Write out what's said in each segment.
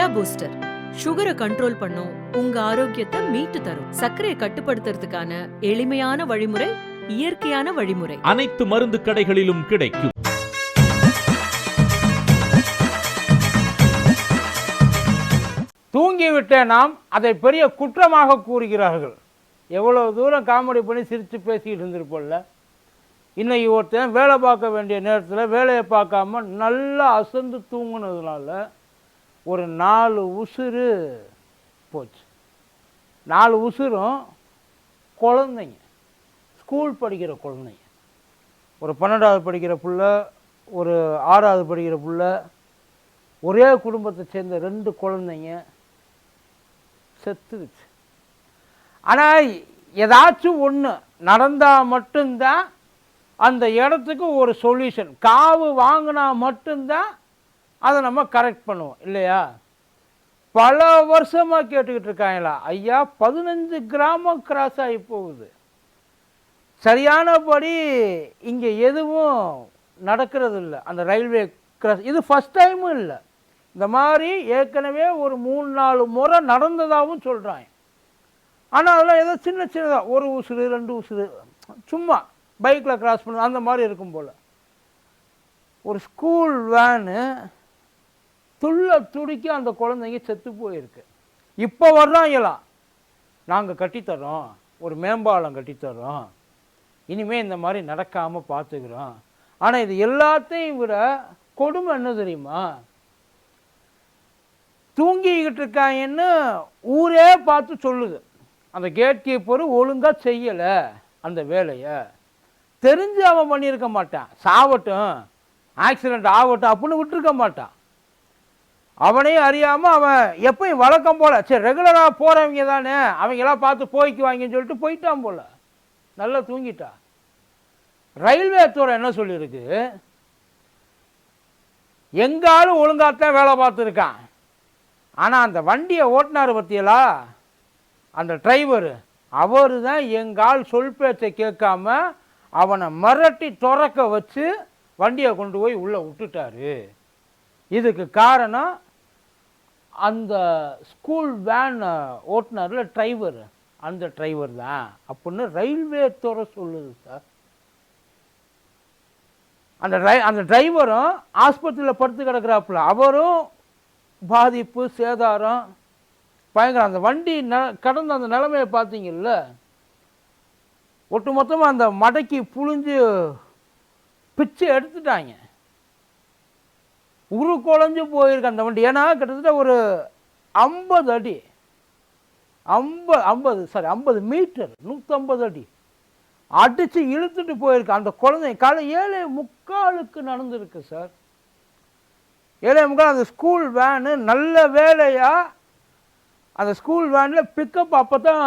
Jaya booster சுகரை control பண்ணும் உங்க ஆரோக்கியத்தை மீட்டு தரும். சர்க்கரையை கட்டுப்படுத்துறதுக்கான எளிமையான வழிமுறை இயற்கையான வழிமுறை. அனைத்து மருந்து கடைகளிலும் கிடைக்கும். தூங்கிவிட்ட நாம் அதை பெரிய குற்றமாக கூறுகிறார்கள். எவ்வளவு தூரம் காமெடி பண்ணி சிரித்து பேசிக்கிட்டு இருந்திருப்போம்ல. இன்னைக்கு ஒருத்தன் வேலை பார்க்க வேண்டிய நேரத்தில் வேலையை பார்க்காம நல்லா அசந்து தூங்குனதுனால ஒரு நாலு உசுறு போச்சு. நாலு உசுரும் குழந்தைங்க. ஸ்கூல் படிக்கிற குழந்தைங்க. ஒரு பன்னெண்டாவது படிக்கிற புள்ள ஒரு ஆறாவது படிக்கிற புள்ள ஒரே குடும்பத்தை சேர்ந்த ரெண்டு குழந்தைங்க செத்துருச்சு. ஆனால் ஏதாச்சும் ஒன்று நடந்தால் மட்டும்தான் அந்த இடத்துக்கு ஒரு சொல்யூஷன் காவு வாங்கினா மட்டும்தான் அதை நம்ம கரெக்ட் பண்ணுவோம் இல்லையா? பல வருஷமாக கேட்டுக்கிட்டு இருக்காங்களா? ஐயா பதினஞ்சு கிராமம் கிராஸ் ஆகி போகுது. சரியானபடி இங்கே எதுவும் நடக்கிறது இல்லை அந்த ரயில்வே கிராஸ் இது ஃபஸ்ட் டைமும் இல்லை. இந்த மாதிரி ஏற்கனவே ஒரு மூணு நாலு முறை நடந்ததாகவும் சொல்கிறாங்க ஆனால் அதெல்லாம் ஏதோ சின்ன சின்னதாக ஒரு உசுறு ரெண்டு உசுறு சும்மா பைக்கில் கிராஸ் பண்ண அந்த மாதிரி இருக்கும் போல். ஒரு ஸ்கூல் வேனு துள்ள துடிக்க அந்த குழந்தைங்க செத்து போயிருக்கு. இப்போ வர்றாங்களாம் நாங்கள் கட்டித்தரோம் ஒரு மேம்பாலம் கட்டித்தரோம் இனிமேல் இந்த மாதிரி நடக்காமல் பார்த்துக்கிறோம் ஆனால் இது எல்லாத்தையும் விட கொடுமை என்ன தெரியுமா? தூங்கிக்கிட்டு இருக்காங்கன்னு ஊரே பார்த்து சொல்லுது. அந்த கேட் கீப்பர் ஒழுங்காக செய்யலை அந்த வேலையை. தெரிஞ்சு அவன் பண்ணியிருக்க மாட்டான். சாவட்டும். ஆக்சிடெண்ட் ஆகட்டும் அப்படின்னு விட்டுருக்க மாட்டான். அவனையும் அறியாமல் அவன் எப்பயும் வழக்கம் போல் சரி ரெகுலராக போகிறவங்க தானே அவங்களாம் பார்த்து போய்க்குவாங்கன்னு சொல்லிட்டு போயிட்டான் போல். நல்லா தூங்கிட்டா. ரயில்வே துறை என்ன சொல்லியிருக்கு? எங்காலும் ஒழுங்காத்தான் வேலை பார்த்துருக்கான். ஆனால் அந்த வண்டியை ஓட்டினார் பற்றியலா அந்த டிரைவர். அவர் தான் எங்கால் சொல் பேச்சை கேட்காம அவனை மிரட்டி துறக்க வச்சு வண்டியை கொண்டு போய் உள்ளே விட்டுட்டாரு. இதுக்கு காரணம் அந்த ஸ்கூல் வேன் ஓட்டுனரில் டிரைவர் அந்த டிரைவர் தான். அப்படின்னு ரயில்வே துறை சொல்லுது சார் அந்த ட்ரை அந்த டிரைவரும் ஆஸ்பத்திரியில் படுத்து கிடக்கிறாப்புல. அவரும் பாதிப்பு சேதாரம். பயங்கரம். அந்த வண்டி ந கடந்த அந்த நிலைமையை பார்த்தீங்கல்ல? ஒட்டு மொத்தமாக அந்த மடக்கி புழிஞ்சு பிச்சு எடுத்துட்டாங்க. உரு குழஞ்சு போயிருக்கு அந்த வண்டி. ஏன்னா கிட்டத்தட்ட ஒரு ஐம்பது அடி. ஐம்பது ஐம்பது சாரி ஐம்பது மீட்டர் நூற்றம்பது அடி. அடித்து இழுத்துட்டு போயிருக்கு. அந்த குழந்தை காலை ஏழை முக்காலுக்கு நடந்திருக்கு சார் ஏழே முக்கால் அந்த ஸ்கூல் வேனு நல்ல வேலையாக அந்த ஸ்கூல் வேனில் பிக்கப் அப்போ தான்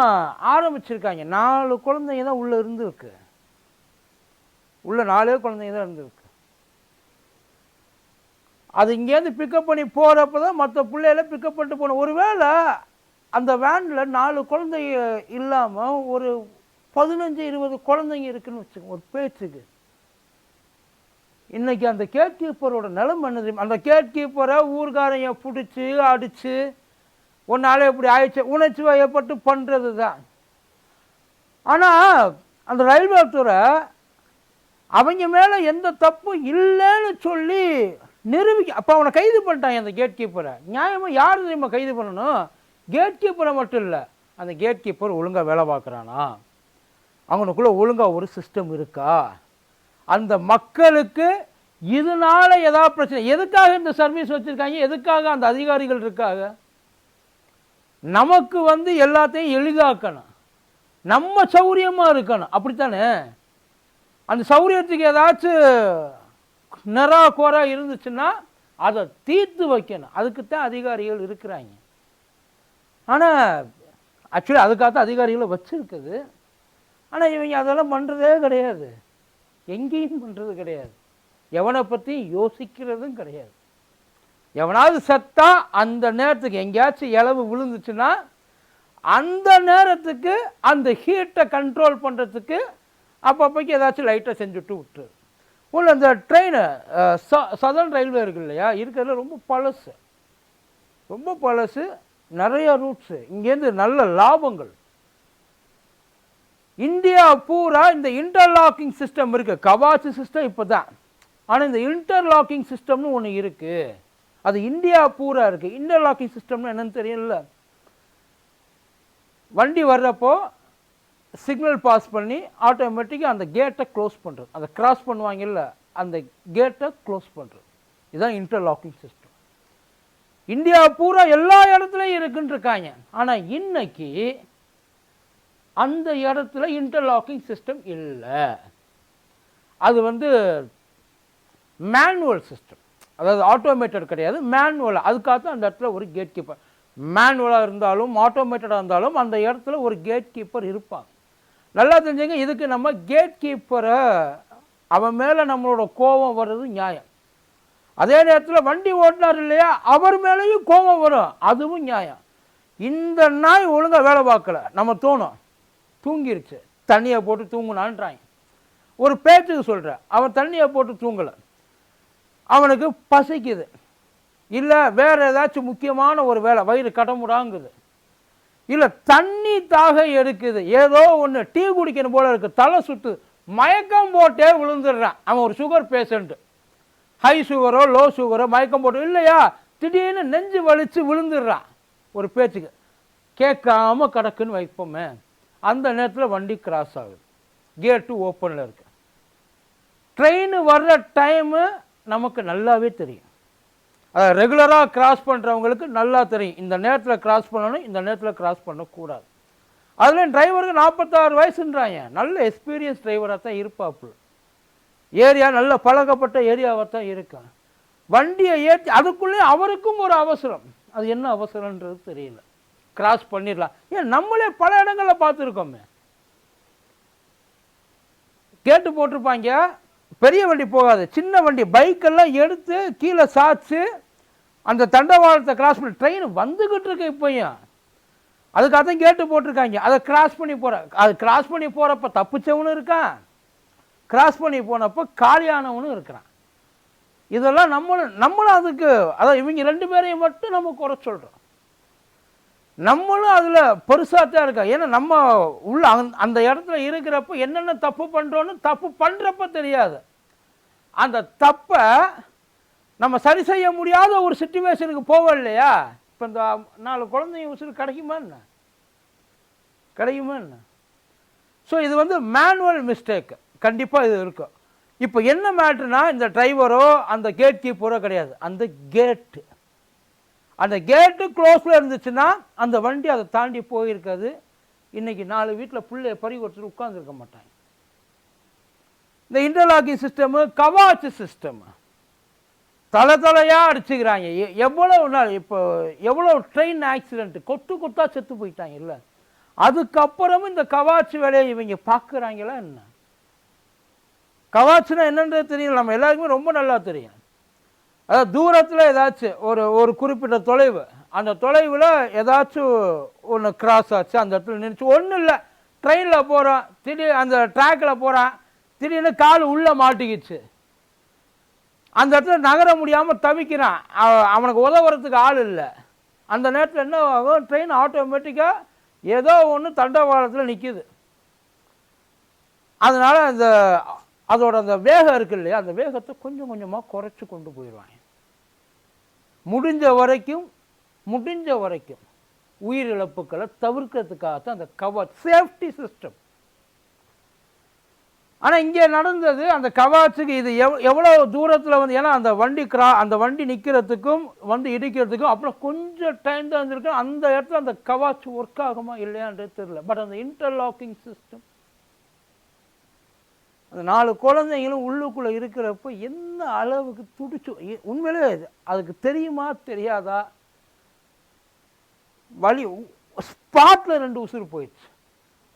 ஆரம்பிச்சிருக்காங்க. நாலு குழந்தைங்க தான் உள்ளே இருந்திருக்கு. உள்ளே நாலே குழந்தைங்க தான் இருந்திருக்கு. அது இங்கேருந்து பிக்கப் பண்ணி போகிறப்ப தான் மற்ற பிள்ளைகள பிக்கப் பண்ணிட்டு போகணும். ஒருவேளை அந்த வேனில் நாலு குழந்தைங்க இல்லாமல் ஒரு பதினஞ்சு இருபது குழந்தைங்க இருக்குன்னு வச்சுக்கோங்க ஒரு பேச்சுக்கு. இன்றைக்கி அந்த கேட் கீப்பரோட நிலைமை என்ன தெரியும்? அந்த கேட் கீப்பரை ஊர்காரைய பிடிச்சி அடித்து உன்னால் இப்படி ஆயிடுச்சு உணர்ச்சி வயப்பட்டு பண்ணுறது தான். ஆனால் அந்த ரயில்வே துறை அவங்க மேலே எந்த தப்பும் இல்லைன்னு சொல்லி நிரூபிக்க அப்போ அவனை கைது பண்ணிட்டான் அந்த கேட் கீப்பரை நியாயமாக யார் தெரியுமா கைது பண்ணணும்? கேட் கீப்பரை மட்டும் இல்லை. அந்த கேட் கீப்பர் ஒழுங்காக வேலை பார்க்குறானா? அவனுக்குள்ளே ஒழுங்காக ஒரு சிஸ்டம் இருக்கா? அந்த மக்களுக்கு இதனால ஏதாவது பிரச்சனை எதுக்காக இந்த சர்வீஸ் வச்சுருக்காங்க? எதுக்காக அந்த அதிகாரிகள் இருக்காங்க? நமக்கு வந்து எல்லாத்தையும் எளிதாக்கணும். நம்ம சௌரியமாக இருக்கணும். அப்படித்தானே? அந்த சௌரியத்துக்கு ஏதாச்சும் நிறா கோரா இருந்துச்சுன்னா அதை தீர்த்து வைக்கணும். அதுக்குத்தான் அதிகாரிகள் இருக்கிறாங்க. ஆனால் ஆக்சுவலி அதுக்காக தான் அதிகாரிகளை வச்சுருக்குது. ஆனால் இவங்க அதெல்லாம் பண்ணுறதே கிடையாது. எங்கேயும் பண்ணுறது கிடையாது. எவனை பற்றி யோசிக்கிறதும் கிடையாது. எவனாவது செத்தா அந்த நேரத்துக்கு எங்கேயாச்சும் இளவு விழுந்துச்சுன்னா அந்த நேரத்துக்கு அந்த ஹீட்டை கண்ட்ரோல் பண்ணுறதுக்கு அப்பப்போக்கு ஏதாச்சும் லைட்டாக செஞ்சுட்டு விட்டுரு. உள்ள இந்த ட்ரெயின் சதர்ன் ரயில்வே இருக்கு இல்லையா? இருக்கிறதுல ரொம்ப பழசு. ரொம்ப பழசு. நிறைய ரூட்ஸு இங்கேருந்து நல்ல லாபங்கள். இந்தியா பூரா இந்த இன்டர்லாக்கிங் சிஸ்டம் இருக்குது கவாச்சு சிஸ்டம் இப்போ தான் ஆனால் இந்த இன்டர்லாக்கிங் சிஸ்டம்னு ஒன்று இருக்குது அது இந்தியா பூரா இருக்குது இன்டர்லாக்கிங் சிஸ்டம்னு என்னன்னு தெரியல. வண்டி வர்றப்போ சிக்னல் பாஸ் பண்ணி ஆட்டோமேட்டிக்காக அந்த கேட்டை க்ளோஸ் பண்ணுறது அந்த கிராஸ் பண்ணுவாங்கல்ல அந்த கேட்டை க்ளோஸ் பண்ணுறது இதுதான் இன்டர்லாக்கிங் சிஸ்டம் இந்தியா பூரா எல்லா இடத்துலையும் இருக்குன்ட்ருக்காங்க ஆனால் இன்னைக்கு அந்த இடத்துல இன்டர்லாக்கிங் சிஸ்டம் இல்லை. அது வந்து மேனுவல் சிஸ்டம் அதாவது ஆட்டோமேட்டட் கிடையாது மேனுவல் அதுக்காக தான் அந்த இடத்துல ஒரு கேட் கீப்பர் மேனுவலாக இருந்தாலும் ஆட்டோமேட்டடாக இருந்தாலும் அந்த இடத்துல ஒரு கேட் கீப்பர் இருப்பாங்க. நல்லா தெரிஞ்சுங்க இதுக்கு நம்ம கேட் கீப்பரை அவன் மேலே நம்மளோட கோபம் வர்றது நியாயம். அதே நேரத்தில் வண்டி ஓட்டினார் இல்லையா அவர் மேலேயும் கோபம் வரும் அதுவும் நியாயம். இந்த நாய் ஒழுங்காக வேலை பார்க்கல நம்ம தோணும். தூங்கிருச்சு. தண்ணியை போட்டு தூங்கினான்றாங்க. ஒரு பேச்சுக்கு சொல்கிறேன் அவன் தண்ணியை போட்டு தூங்கலை. அவனுக்கு பசிக்குது. இல்லை வேறு ஏதாச்சும் முக்கியமான ஒரு வேலை வயிறு கடமுடாங்குது இல்லை தண்ணி தாக எடுக்குது. ஏதோ ஒன்று டீ குடிக்கணும் போல இருக்குது தலை சுற்றுது மயக்கம் போட்டே விழுந்துடுறான். அவன் ஒரு சுகர் பேஷண்ட்டு ஹை சுகரோ லோ சுகரோ மயக்கம் போட்டு இல்லையா? திடீர்னு நெஞ்சு வலித்து விழுந்துடுறான். ஒரு பேச்சுக்கு. கேட்காம கிடக்குன்னு வைப்போமே. அந்த நேரத்தில் வண்டி கிராஸ் ஆகுது. கேட்டு ஓப்பனில் இருக்கு. ட்ரெயின் வர்ற டைமு நமக்கு நல்லாவே தெரியும். அதை ரெகுலராக கிராஸ் பண்ணுறவங்களுக்கு நல்லா தெரியும். இந்த நேரத்தில் கிராஸ் பண்ணணும் இந்த நேரத்தில் கிராஸ் பண்ணக்கூடாது. அதுலேயும் டிரைவருக்கு நாற்பத்தாறு வயசுன்றாங்க. நல்ல எக்ஸ்பீரியன்ஸ் டிரைவராக தான் இருப்பாப்புல. ஏரியா நல்ல பழக்கப்பட்ட ஏரியாவாக தான் இருக்கான் வண்டியை ஏற்றி அதுக்குள்ளேயும் அவருக்கும் ஒரு அவசரம். அது என்ன அவசரன்றது தெரியல. கிராஸ் பண்ணிடலாம். ஏன் நம்மளே பல இடங்களில் பார்த்துருக்கோமே. கேட்டு போட்டிருப்பாங்க. பெரிய வண்டி போகாது. சின்ன வண்டி. பைக்கெல்லாம் எடுத்து கீழே சாச்சு அந்த தண்டவாளத்தை கிராஸ் பண்ணி ட்ரெயின் வந்துக்கிட்டு இருக்கு இப்போயும் அதுக்காக தான் கேட்டு போட்டிருக்காங்க. அதை கிராஸ் பண்ணி போகிற அது கிராஸ் பண்ணி போகிறப்ப தப்பிச்சவனும் இருக்கான். கிராஸ் பண்ணி போனப்போ காலியானவனும் இருக்கிறான். இதெல்லாம் நம்மளும் நம்மளும் அதுக்கு அதான் இவங்க ரெண்டு பேரையும் மட்டும் நம்ம குறை சொல்கிறோம் நம்மளும் அதில் பெருசாக தான் இருக்கோம். ஏன்னா நம்ம உள்ள அந்த- அந்த இடத்துல இருக்கிறப்ப என்னென்ன தப்பு பண்ணுறோன்னு தப்பு பண்ணுறப்ப தெரியாது. அந்த தப்பை நம்ம சரி செய்ய முடியாத ஒரு சுச்சுவேஷனுக்கு போவோம் இல்லையா இப்போ இந்த நாலு குழந்தைங்க உசுறு கிடைக்குமா என்ன? கிடைக்குமா என்ன? ஸோ இது வந்து மேனுவல் மிஸ்டேக் கண்டிப்பாக இது இருக்கும். இப்போ என்ன மேட்ருனா இந்த டிரைவரோ அந்த கேட் கீப்பரோ கிடையாது. அந்த கேட்டு அந்த கேட்டு க்ளோஸில் இருந்துச்சுன்னா அந்த வண்டி அதை தாண்டி போயிருக்காது. இன்றைக்கி நாலு வீட்டில் பிள்ளைய பறி ஒருத்தர் உட்காந்துருக்க மாட்டாங்க. இந்த இன்டர்லாக்கிங் சிஸ்டமு கவாச்சு சிஸ்டம் தலை தலையாக அடிச்சுக்கிறாங்க. எ- நாள் இப்போ எவ்வளோ ட்ரெயின் ஆக்சிடெண்ட்டு கொத்து கொத்தா செத்து போயிட்டாங்க இல்லை? அதுக்கப்புறமும் இந்த கவாச்சி வேலையை இவங்க பார்க்குறாங்களா என்ன? கவாச்சினா என்னன்றது தெரியல. நம்ம எல்லாருக்குமே ரொம்ப நல்லா தெரியும். அதாவது தூரத்தில் ஏதாச்சும் ஒரு ஒரு குறிப்பிட்ட தொலைவு அந்த தொலைவில் ஏதாச்சும் ஒன்று கிராஸ் ஆச்சு அந்த இடத்துல நினச்சி ஒன்றும் இல்லை. ட்ரெயினில் போகிறோம் திடீர் அந்த ட்ராக்கில் போகிறான் திடீர்னு கால் உள்ளே மாட்டிக்கிச்சு. அந்த இடத்துல நகர முடியாமல் தவிக்கிறான். அவனுக்கு உதவுறதுக்கு ஆள் இல்லை. அந்த நேரத்தில் என்ன ஆகும்? ட்ரெயின் ஆட்டோமேட்டிக்காக ஏதோ ஒன்று தண்டவாளத்தில் நிற்கிது அதனால் அந்த அதோட அந்த வேகம் இருக்கு இல்லையா? அந்த வேகத்தை கொஞ்சம் கொஞ்சமாக குறைச்சி கொண்டு போயிடுவாங்க. முடிஞ்ச வரைக்கும் முடிஞ்ச வரைக்கும் உயிரிழப்புகளை தவிர்க்கிறதுக்காகத்தான் அந்த கவர் சேஃப்டி சிஸ்டம் ஆனால் இங்கே நடந்தது அந்த கவாச்சுக்கு இது எவ் எவ்வளோ தூரத்தில் வந்து ஏன்னா அந்த வண்டி கிரா அந்த வண்டி நிற்கிறதுக்கும் வந்து இடிக்கிறதுக்கும் அப்புறம் கொஞ்சம் டைம் தான் இருந்திருக்கு. அந்த இடத்துல அந்த கவாச்சு ஒர்க் ஆகுமா இல்லையான்றது தெரியல. பட் அந்த இன்டர்லாக்கிங் சிஸ்டம் அந்த நாலு குழந்தைங்களும் உள்ளுக்குள்ளே இருக்கிறப்போ என்ன அளவுக்கு துடிச்சு உண்மையிலே இது- அதுக்கு தெரியுமா தெரியாதா? வழி ஸ்பாட்டில் ரெண்டு உசுறு போயிடுச்சு.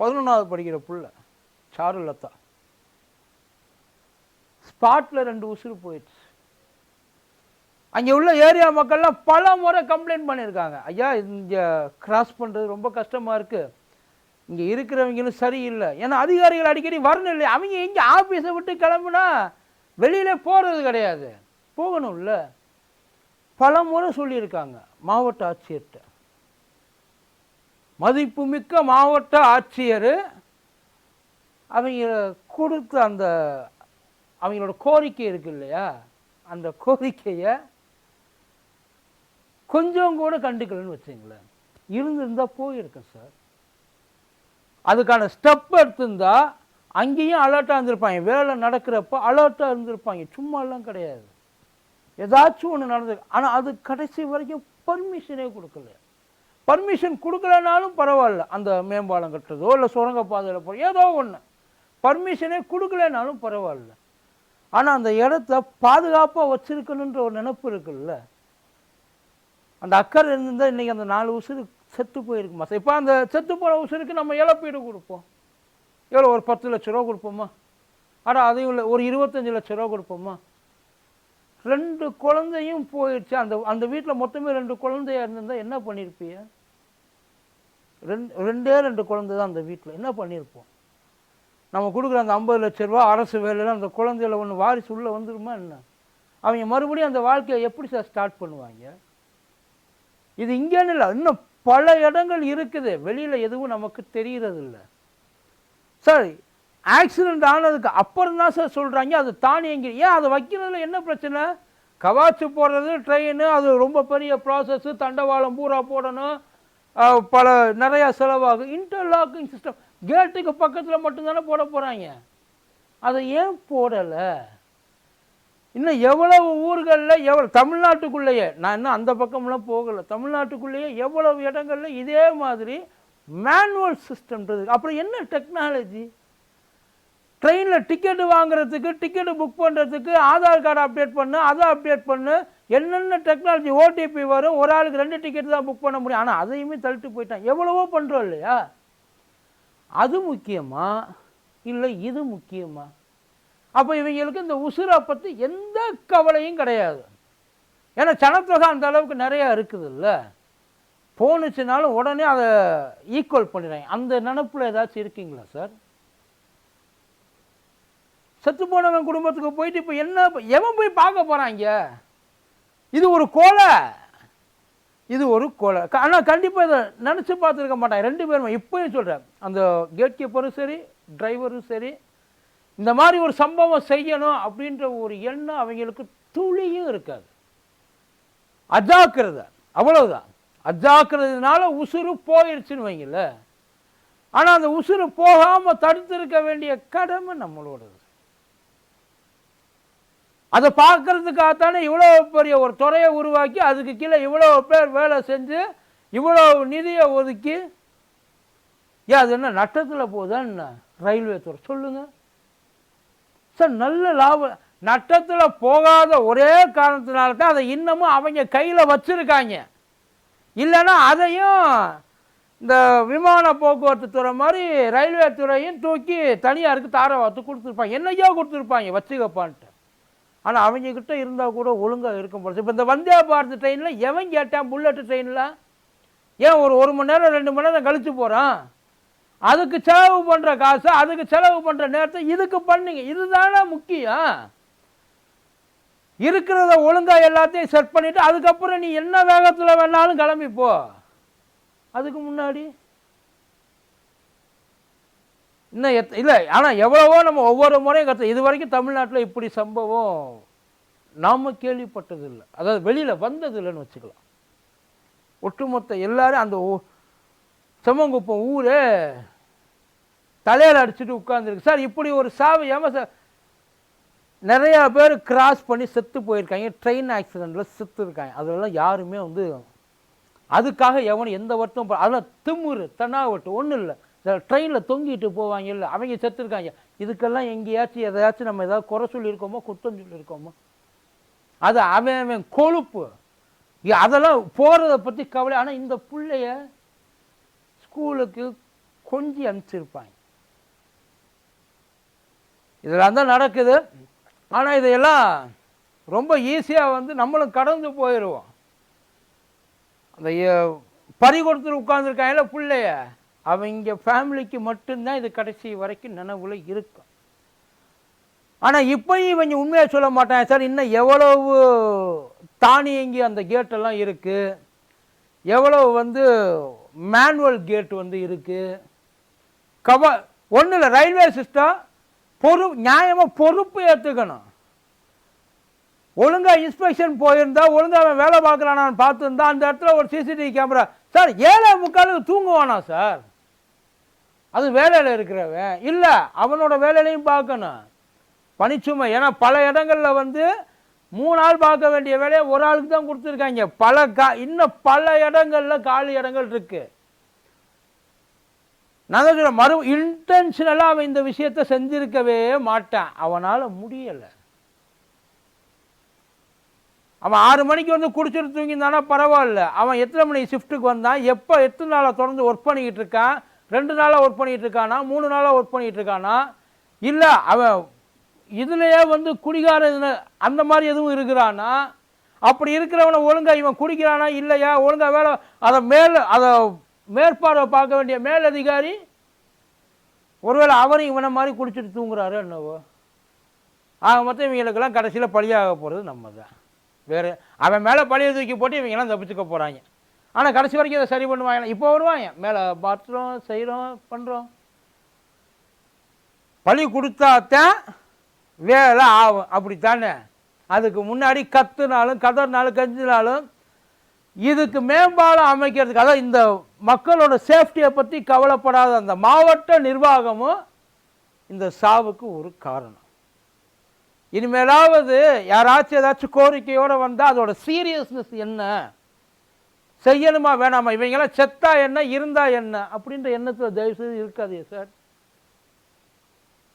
பதினொன்றாவது படிக்கிற புள்ள சாருலதா ஸ்பாட்டில் ரெண்டு உசுறு போயிடுச்சு. அங்கே உள்ள ஏரியா மக்கள்லாம் பல முறை கம்ப்ளைண்ட் பண்ணியிருக்காங்க. ஐயா இங்கே கிராஸ் பண்ணுறது ரொம்ப கஷ்டமாக இருக்குது இங்கே இருக்கிறவங்களும் சரியில்லை. ஏன்னா அதிகாரிகள் அடிக்கடி வரணும் இல்லை அவங்க இங்கே ஆஃபீஸை விட்டு கிளம்புனா வெளியில் போகிறது கிடையாது. போகணும்ல. பல முறை சொல்லியிருக்காங்க மாவட்ட ஆட்சியர்கிட்ட. மதிப்புமிக்க மாவட்ட ஆட்சியர் அவங்க கொடுத்த அந்த அவங்களோட கோரிக்கை இருக்கு இல்லையா? அந்த கோரிக்கையை கொஞ்சம் கூட கண்டுக்கலன்னு வச்சுங்களேன். இருந்திருந்தா போயிருக்கேன் சார். அதுக்கான ஸ்டெப் எடுத்திருந்தா அங்கேயும் அலர்ட்டாக இருந்திருப்பாங்க. வேலை நடக்கிறப்ப அலர்ட்டாக இருந்திருப்பாங்க. சும்மாலாம் கிடையாது. ஏதாச்சும் ஒன்று நடந்தது ஆனால் அது கடைசி வரைக்கும் பர்மிஷனே கொடுக்கல. பர்மிஷன் கொடுக்கலனாலும் பரவாயில்ல. அந்த மேம்பாலம் கட்டுறதோ இல்லை சுரங்கப்பாதையில் போகிறோம் ஏதோ ஒன்று பர்மிஷனே கொடுக்கலனாலும் பரவாயில்ல. ஆனால் அந்த இடத்த பாதுகாப்பாக வச்சுருக்கணுன்ற ஒரு நினப்பு இருக்குல்ல. அந்த அக்கறை இருந்திருந்தால் இன்றைக்கி அந்த நாலு உசுறு செத்து போயிருக்குமா? இப்போ அந்த செத்து போன உசுருக்கு நம்ம இழப்பீடு கொடுப்போம். எவ்வளோ ஒரு பத்து லட்ச ரூபா கொடுப்போமா? ஆனால் அதையும் இல்லை ஒரு இருபத்தஞ்சி லட்ச ரூபா கொடுப்போமா? ரெண்டு குழந்தையும் போயிடுச்சு. அந்த அந்த வீட்டில் மொத்தமே ரெண்டு குழந்தையா இருந்திருந்தா என்ன பண்ணியிருப்பீங்க ரெண்டு ரெண்டே ரெண்டு குழந்தை தான் அந்த வீட்டில் என்ன பண்ணியிருப்போம் நம்ம கொடுக்குற அந்த ஐம்பது லட்ச ரூபா அரசு வேலையில் அந்த குழந்தையில ஒன்று வாரிசு உள்ளே வந்துருமா என்ன? அவங்க மறுபடியும் அந்த வாழ்க்கையை எப்படி சார் ஸ்டார்ட் பண்ணுவாங்க? இது இங்கேன்னு இல்லை இன்னும் பல இடங்கள் இருக்குது. வெளியில் எதுவும் நமக்கு தெரிகிறதில்ல. இல்லை சார் ஆக்சிடெண்ட் ஆனதுக்கு அப்புறம் தான் சார் சொல்கிறாங்க அது தானியங்கி ஏன் அதை வைக்கிறதுல என்ன பிரச்சனை? கவாச்சு போடுறது ட்ரெயின் அது ரொம்ப பெரிய ப்ராசஸ்ஸு தண்டவாளம் பூரா போடணும் பல நிறையா செலவாகும். இன்டர்லாக்கிங் சிஸ்டம் கேட்டுக்கு பக்கத்தில் மட்டும்தானே போட போகிறாங்க அதை ஏன் போடலை? இன்னும் எவ்வளவு ஊர்களில் எவ்வளோ தமிழ்நாட்டுக்குள்ளேயே நான் இன்னும் அந்த பக்கம்லாம் போகலை. தமிழ்நாட்டுக்குள்ளேயே எவ்வளவு இடங்களில் இதே மாதிரி மேனுவல் சிஸ்டம்ன்றது அப்புறம் என்ன டெக்னாலஜி ட்ரெயினில் டிக்கெட்டு வாங்குறதுக்கு டிக்கெட்டு புக் பண்ணுறதுக்கு ஆதார் கார்டு அப்டேட் பண்ணு அதை அப்டேட் பண்ணு என்னென்ன டெக்னாலஜி ஓடிபி வரும் ஒரு ஆளுக்கு ரெண்டு டிக்கெட் தான் புக் பண்ண முடியும். ஆனால் அதையுமே தள்ளிட்டு போயிட்டான். எவ்வளவோ பண்ணுறோம் இல்லையா? அது முக்கியமா? இல்லை இது முக்கியமா? அப்போ இவங்களுக்கு இந்த உசுரை பற்றி எந்த கவலையும் கிடையாது. ஏன்னா சனத்தொகை அந்த அளவுக்கு நிறையா இருக்குதுல்ல. போணுச்சுனாலும் உடனே அதை ஈக்குவல் பண்ணிடுறாங்க அந்த நினப்பில் ஏதாச்சும் இருக்கீங்களா சார்? செத்து போனவன் குடும்பத்துக்கு போயிட்டு இப்போ என்ன எவன் போய் பார்க்க போகிறாங்க இது ஒரு கோலை. இது ஒரு கொலை ஆனால் கண்டிப்பாக இதை நினச்சி பார்த்துருக்க மாட்டேன் ரெண்டு பேருமே இப்போயும் சொல்கிறேன் அந்த கேட் கீப்பரும் சரி டிரைவரும் சரி இந்த மாதிரி ஒரு சம்பவம் செய்யணும் அப்படின்ற ஒரு எண்ணம் அவங்களுக்கு துளியும் இருக்காது. அஜாக்கிரதை அவ்வளவுதான். அஜாக்கிரதனால உசுறு போயிடுச்சுன்னு வைங்கல ஆனால் அந்த உசுறு போகாமல் தடுத்திருக்க வேண்டிய கடமை நம்மளோடது. அதை பார்க்கறதுக்காகத்தானே இவ்வளோ பெரிய ஒரு துறையை உருவாக்கி அதுக்கு கீழே இவ்வளோ பேர் வேலை செஞ்சு இவ்வளோ நிதியை ஒதுக்கி. ஏன் அது என்ன நட்டத்தில் போகுதா என்ன? ரயில்வே துறை. சொல்லுங்க. சார் நல்ல லாபம். நட்டத்தில் போகாத ஒரே காரணத்தினால தான் அதை இன்னமும் அவங்க கையில் வச்சுருக்காங்க. இல்லைன்னா அதையும் இந்த விமான போக்குவரத்து துறை மாதிரி ரயில்வே துறையும் தூக்கி தனியாருக்கு தாரவாத்து கொடுத்துருப்பாங்க. என்னையோ கொடுத்துருப்பாங்க வச்சுக்கப்பான்ட்டு. ஆனால் அவங்கக்கிட்ட இருந்தால் கூட ஒழுங்காக இருக்கும் முடியாது. இப்போ இந்த வந்தே பாரத் ட்ரெயினில் எவன் கேட்டான் புல்லட்டு ட்ரெயினில் ஏன் ஒரு ஒரு மணி நேரம் ரெண்டு மணி நேரம் கழித்து போகிறான் அதுக்கு செலவு பண்ணுற காசு அதுக்கு செலவு பண்ணுற நேரத்தை இதுக்கு பண்ணுங்க. இதுதானே முக்கியம். இருக்கிறத ஒழுங்காக எல்லாத்தையும் செட் பண்ணிவிட்டு அதுக்கப்புறம் நீ என்ன வேகத்தில் வேணாலும் கிளம்பிப்போ அதுக்கு முன்னாடி இன்னும் எத் இல்லை ஆனால் எவ்வளவோ நம்ம ஒவ்வொரு முறையும் கற்று இது வரைக்கும் தமிழ்நாட்டில் இப்படி சம்பவம் நாம் கேள்விப்பட்டதில்லை. அதாவது வெளியில் வந்ததில்லைன்னு வச்சுக்கலாம். ஒட்டுமொத்த எல்லாரும் அந்த ஊ- செம்மங்குப்பம் ஊரே தலையில் அடிச்சுட்டு உட்காந்துருக்கு சார் இப்படி ஒரு சாவு ஏமா சார்? நிறையா பேர் கிராஸ் பண்ணி செத்து போயிருக்காங்க. ட்ரெயின் ஆக்சிடெண்ட்டில் செத்து இருக்காங்க அதெல்லாம் யாருமே வந்து அதுக்காக எவனும் எந்த வருத்தம் அதெல்லாம் திமுரு தன்னாவட்டு ஒன்றும் இல்லை. ட்ரெயினில் தொங்கிட்டு போவாங்க இல்லை அவங்க செத்துருக்காங்க. இதுக்கெல்லாம் எங்கேயாச்சும் எதையாச்சும் நம்ம ஏதாவது குறை சொல்லியிருக்கோமோ குற்றம் சொல்லியிருக்கோமோ? அது அவன் அவன் கொழுப்பு. அதெல்லாம் போகிறத பற்றி கவலை. ஆனால் இந்த பிள்ளைய ஸ்கூலுக்கு கொஞ்சி அனுப்பிச்சிருப்பாங்க. இதெல்லாம் தான் நடக்குது. ஆனால் இதையெல்லாம் ரொம்ப ஈஸியாக வந்து நம்மளும் கடந்து போயிடுவோம் அந்த பறி கொடுத்துட்டு உட்காந்துருக்காங்கல்ல பிள்ளைய. அவங்க ஃபேமிலிக்கு மட்டும்தான் இது கடைசி வரைக்கும் நினைவில் இருக்கும். ஆனால் இப்போயும் இவங்க உண்மையாக சொல்ல மாட்டாங்க. சார் இன்னும் எவ்வளவு தானியங்கி அந்த கேட்டெல்லாம் இருக்குது எவ்வளவு வந்து மேனுவல் கேட் வந்து இருக்குது கவ ஒன்றும் இல்லை ரயில்வே சிஸ்டம் பொறு நியாயமாக பொறுப்பு ஏற்றுக்கணும் ஒழுங்காக இன்ஸ்பெக்ஷன் போயிருந்தா ஒழுங்காக அவன் வேலை பார்க்குறானான்னு பார்த்துருந்தா அந்த இடத்துல ஒரு சிசிடிவி கேமரா சார் ஏழை முக்காலுக்கு தூங்குவானா சார்? அது வேலையில் இருக்கிறவன். இல்லை அவனோட வேலையிலையும் பார்க்கணும். பனிச்சுமை ஏன்னா பல இடங்களில் வந்து மூணு ஆள் பார்க்க வேண்டிய வேலையை ஒரு ஆளுக்கு தான் கொடுத்துருக்காங்க. பல கா இன்னும் பல இடங்களில் காலி இடங்கள் இருக்கு. நான் தான் மறு இன்டென்ஷனலாக அவன் இந்த விஷயத்தை செஞ்சிருக்கவே மாட்டான். அவனால் முடியலை. அவன் ஆறு மணிக்கு வந்து குடிச்சிட்டு தூங்கியிருந்தானா பரவாயில்ல. அவன் எத்தனை மணி ஷிஃப்ட்டுக்கு வந்தான்? எப்போ எத்தனை நாளாக தொடர்ந்து ஒர்க் பண்ணிக்கிட்டு இருக்கான்? ரெண்டு நாளாக ஒர்க் பண்ணிகிட்டு இருக்கானா மூணு நாளாக ஒர்க் பண்ணிகிட்டு இருக்கானா? இல்லை அவன் இதுலேயே வந்து குடிகார அந்த மாதிரி எதுவும் இருக்கிறானா? அப்படி இருக்கிறவனை ஒழுங்காக இவன் குடிக்கிறானா இல்லையா? ஒழுங்காக வேலை அதை மேல் அதை மேற்பார்வை பார்க்க வேண்டிய மேல் அதிகாரி ஒருவேளை அவரும் இவனை மாதிரி குடிச்சிட்டு தூங்குறாரு என்னவோ? ஆக மொத்தம் இவங்களுக்கெல்லாம் கடைசியில் பழியாக போகிறது நம்ம தான் வேறு அவன் மேலே பழியை தூக்கி போட்டு இவங்கெல்லாம் தப்பிச்சுக்க போகிறாங்க ஆனால் கடைசி வரைக்கும் அதை சரி பண்ணுவாங்க. இப்போ வருவாங்க. மேலே பார்த்துறோம் செய்கிறோம் பண்ணுறோம் பழி கொடுத்தாத்தான் வேலை ஆகும். அப்படித்தானே? அதுக்கு முன்னாடி கத்துனாலும் கதறினாலும் கஞ்சினாலும் இதுக்கு மேம்பாலம் அமைக்கிறதுக்கு அதாவது இந்த மக்களோட சேஃப்டியை பற்றி கவலைப்படாத அந்த மாவட்ட நிர்வாகமும் இந்த சாவுக்கு ஒரு காரணம். இனிமேலாவது யாராச்சும் ஏதாச்சும் கோரிக்கையோடு வந்தால் அதோட சீரியஸ்னஸ் என்ன? செய்யணுமா வேணாமா? இவங்கெல்லாம் செத்தா என்ன இருந்தா என்ன? அப்படின்ற எண்ணத்தில் தயவுசெய்து இருக்காதே சார்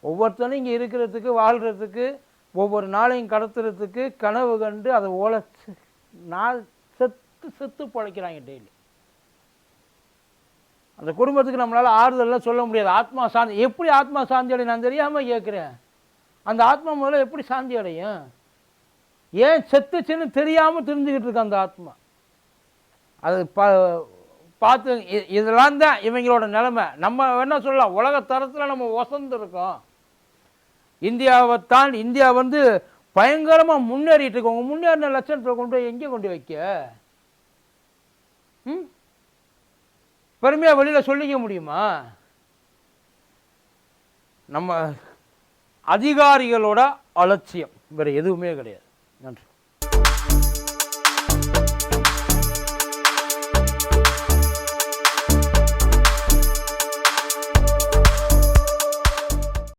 ஒவ்வொருத்தனும் இங்கே இருக்கிறதுக்கு வாழ்கிறதுக்கு ஒவ்வொரு நாளையும் கடத்துறதுக்கு கனவு கண்டு அதை உழைச்சு நாள் செத்து செத்து பழைக்கிறாங்க டெய்லி அந்த குடும்பத்துக்கு நம்மளால் ஆறுதல்லாம் சொல்ல முடியாது. ஆத்மா சாந்தி எப்படி ஆத்மா சாந்தி அடையும் நான் தெரியாமல் கேட்குறேன். அந்த ஆத்மா முதல்ல எப்படி சாந்தி அடையும்? ஏன் செத்துச்சுன்னு தெரியாமல் தெரிஞ்சுக்கிட்டு இருக்கு அந்த ஆத்மா? அது பா பார்த்து இதெல்லாம் தான் இவங்களோட நிலைமை. நம்ம என்ன சொல்லலாம்? உலக தரத்தில் நம்ம வசந்துருக்கோம். இந்தியாவை தான் இந்தியா வந்து பயங்கரமாக முன்னேறிட்டு இருக்கோங்க முன்னேறின லட்சணத்தை கொண்டு போய் எங்கே கொண்டு வைக்க? ம்? பெருமையாக வெளியில் சொல்லிக்க முடியுமா? நம்ம அதிகாரிகளோட அலட்சியம். வேறு எதுவுமே கிடையாது. நன்றி.